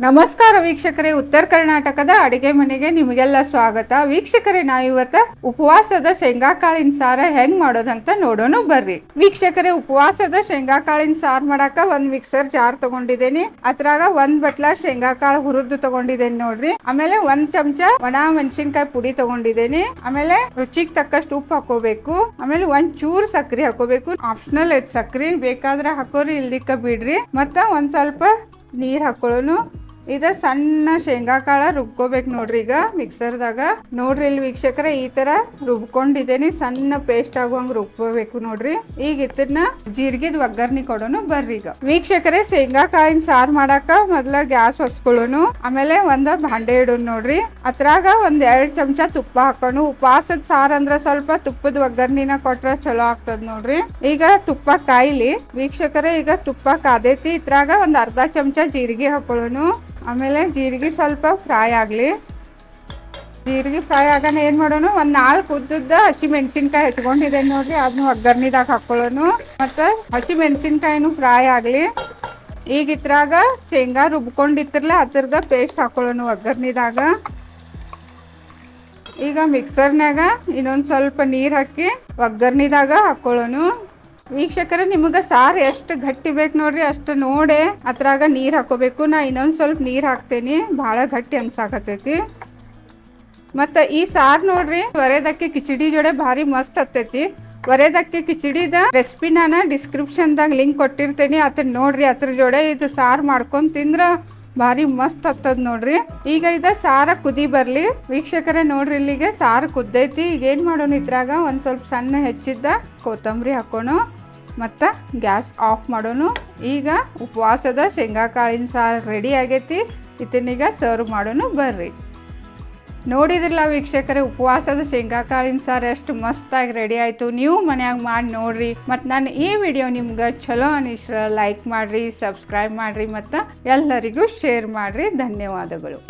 ನಮಸ್ಕಾರ ವೀಕ್ಷಕರೇ, ಉತ್ತರ ಕರ್ನಾಟಕದ ಅಡಿಗೆ ಮನೆಗೆ ನಿಮಗೆಲ್ಲ ಸ್ವಾಗತ. ವೀಕ್ಷಕರೇ, ನಾವಿವತ್ತ ಉಪವಾಸದ ಶೇಂಗಾಕಾಳಿನ ಸಾರ ಹೆಂಗ್ ಮಾಡೋದಂತ ನೋಡೋಣ ಬರ್ರಿ. ವೀಕ್ಷಕರೇ, ಉಪವಾಸದ ಶೇಂಗಾಕಾಳಿನ ಸಾರ್ ಮಾಡಾಕ ಒಂದ್ ಮಿಕ್ಸರ್ ಜಾರ್ ತಗೊಂಡಿದ್ದೇನೆ. ಅದ್ರಾಗ ಒಂದ್ ಬಟ್ಲ ಶೇಂಗಾಕಾಳು ಹುರಿದು ತಗೊಂಡಿದ್ದೇನೆ ನೋಡ್ರಿ. ಆಮೇಲೆ ಒಂದ್ ಚಮಚ ಒಣ ಮೆಣಸಿನ್ಕಾಯಿ ಪುಡಿ ತಗೊಂಡಿದ್ದೇನೆ. ಆಮೇಲೆ ರುಚಿಗೆ ತಕ್ಕಷ್ಟು ಉಪ್ಪು ಹಾಕೋಬೇಕು. ಆಮೇಲೆ ಒಂದ್ ಚೂರ್ ಸಕ್ರಿ ಹಾಕೋಬೇಕು. ಆಪ್ಷನಲ್ ಐತ್ ಸಕ್ರಿ. ಬೇಕಾದ್ರೆ ಹಾಕೋರಿ, ಇಲ್ದಿಕ್ಕ ಬಿಡ್ರಿ. ಮತ್ತ ಒಂದ್ ಸ್ವಲ್ಪ ನೀರ್ ಹಾಕೊಳ್ಳೋನು. ಇದ ಸಣ್ಣ ಶೇಂಗಾ ಕಾಳ ರುಬ್ಕೋಬೇಕು ನೋಡ್ರಿ ಈಗ ಮಿಕ್ಸರ್ದಾಗ. ನೋಡ್ರಿ ಇಲ್ಲಿ ವೀಕ್ಷಕರ, ಈ ತರ ರುಬ್ಕೊಂಡಿದ್ದೇನೆ ಸಣ್ಣ ಪೇಸ್ಟ್ ಆಗುವಂಗ್ ರುಬ್ಕೋಬೇಕು ನೋಡ್ರಿ. ಈಗ ಇದನ್ನ ಜೀರಿಗೆದ್ ಒಗ್ಗರ್ನಿ ಕೊಡೋನು ಬರ್ರಿ ಈಗ. ವೀಕ್ಷಕರೇ, ಶೇಂಗಾ ಕಾಳಿನ ಸಾರ್ ಮಾಡಾಕ ಮೊದ್ಲ ಗ್ಯಾಸ್ ಹೊಚ್ಕೊಳ್ಳೋನು ಆಮೇಲೆ ಒಂದ ಭಾಂಡೆ ಇಡೋನು ನೋಡ್ರಿ. ಅದ್ರಾಗ ಒಂದ್ ಎರಡ್ ಚಮಚ ತುಪ್ಪ ಹಾಕೋನು. ಉಪವಾಸದ ಸಾರ್ ಅಂದ್ರ ಸ್ವಲ್ಪ ತುಪ್ಪದ ಒಗ್ಗರ್ನಿನ ಕೊಟ್ರ ಚಲೋ ಆಗ್ತದ ನೋಡ್ರಿ. ಈಗ ತುಪ್ಪ ಕಾಯ್ಲಿ. ವೀಕ್ಷಕರೇ, ಈಗ ತುಪ್ಪ ಕಾದೈತಿ. ಇದ್ರಾಗ ಒಂದ್ ಅರ್ಧ ಚಮಚ ಜೀರಿಗೆ ಹಾಕೊಳ್ಳೋನು. ಆಮೇಲೆ ಜೀರಿಗೆ ಸ್ವಲ್ಪ ಫ್ರೈ ಆಗಲಿ. ಜೀರಿಗೆ ಫ್ರೈ ಆಗೋಣ ಏನು ಮಾಡೋಣ ಒಂದು ನಾಲ್ಕು ಉದ್ದುದ್ದ ಹಸಿ ಮೆಣಸಿನ್ಕಾಯಿ ಇಟ್ಕೊಂಡಿದ್ದೇನೆ ನೋಡಿರಿ ಅದನ್ನು ಒಗ್ಗರ್ನಿದಾಗ ಹಾಕ್ಕೊಳ್ಳೋನು ಮತ್ತು ಹಸಿ ಮೆಣಸಿನ್ಕಾಯಿನೂ ಫ್ರೈ ಆಗಲಿ. ಈಗ ಇದ್ರಾಗ ಶೇಂಗಾ ರುಬ್ಕೊಂಡಿತ್ತಿರಲ್ಲ ಅದ್ರದ ಪೇಸ್ಟ್ ಹಾಕ್ಕೊಳ್ಳೋನು ಒಗ್ಗರ್ಣಿದಾಗ. ಈಗ ಮಿಕ್ಸರ್ನಾಗ ಇನ್ನೊಂದು ಸ್ವಲ್ಪ ನೀರು ಹಾಕಿ ಒಗ್ಗರ್ನಿದಾಗ ಹಾಕೊಳ್ಳೋನು. ವೀಕ್ಷಕರೇ, ನಿಮಗೆ ಸಾರು ಎಷ್ಟು ಗಟ್ಟಿ ಬೇಕು ನೋಡ್ರಿ, ಅಷ್ಟು ನೋಡೆ ಅದ್ರಾಗ ನೀರು ಹಾಕೋಬೇಕು. ನಾ ಇನ್ನೊಂದು ಸ್ವಲ್ಪ ನೀರು ಹಾಕ್ತೇನೆ, ಭಾಳ ಗಟ್ಟಿ ಅನ್ಸಾಕತ್ತೈತಿ. ಮತ್ತು ಈ ಸಾರು ನೋಡ್ರಿ ಒರೆದಕ್ಕೆ ಕಿಚಡಿ ಜೋಡೆ ಭಾರಿ ಮಸ್ತ್ ಹತ್ತೈತಿ. ಒರೆದಕ್ಕೆ ಕಿಚಡಿದ ರೆಸಿಪಿ ನಾನು ಡಿಸ್ಕ್ರಿಪ್ಷನ್ದಾಗ ಲಿಂಕ್ ಕೊಟ್ಟಿರ್ತೇನೆ ಅದನ್ನ ನೋಡ್ರಿ, ಅದ್ರ ಜೋಡೆ ಇದು ಸಾರು ಮಾಡ್ಕೊಂಡು ತಿಂದ್ರೆ ಭಾರಿ ಮಸ್ತ್ ಹತ್ತದ ನೋಡ್ರಿ. ಈಗ ಇದ ಸಾರ ಕುದಿ ಬರಲಿ. ವೀಕ್ಷಕರೇ, ನೋಡ್ರಿ ಇಲ್ಲಿಗೆ ಸಾರು ಕುದ್ದೈತಿ. ಈಗ ಏನು ಮಾಡೋಣ ಇದ್ರಾಗ, ಒಂದು ಸ್ವಲ್ಪ ಸಣ್ಣ ಹೆಚ್ಚಿದ್ದ ಕೊತ್ತಂಬರಿ ಹಾಕೋಣ. ಮತ್ತು ಗ್ಯಾಸ್ ಆಫ್ ಮಾಡೋಣ ಈಗ ಉಪವಾಸದ ಶೇಂಗಾ ಕಾಳಿನ ಸಾರು ರೆಡಿ ಆಗೈತಿ. ಇದನ್ನೀಗ ಸರ್ವ್ ಮಾಡೋಣ ಬರ್ರಿ. ನೋಡಿದ್ರಲ್ಲ ವೀಕ್ಷಕರೇ, ಉಪವಾಸದ ಶೇಂಗಾ ಕಾಳಿನ ಸಾರು ಎಷ್ಟು ಮಸ್ತಾಗಿ ರೆಡಿ ಆಯಿತು. ನೀವು ಮನ್ಯಾಗ ಮಾಡಿ ನೋಡ್ರಿ. ಮತ್ತು ನಾನು ಈ ವಿಡಿಯೋ ನಿಮ್ಗೆ ಚಲೋ ಅನಿಸ್ರ ಲೈಕ್ ಮಾಡಿರಿ ಸಬ್ಸ್ಕ್ರೈಬ್ ಮಾಡಿರಿ ಮತ್ತು ಎಲ್ಲರಿಗೂ ಶೇರ್ ಮಾಡಿರಿ. ಧನ್ಯವಾದಗಳು.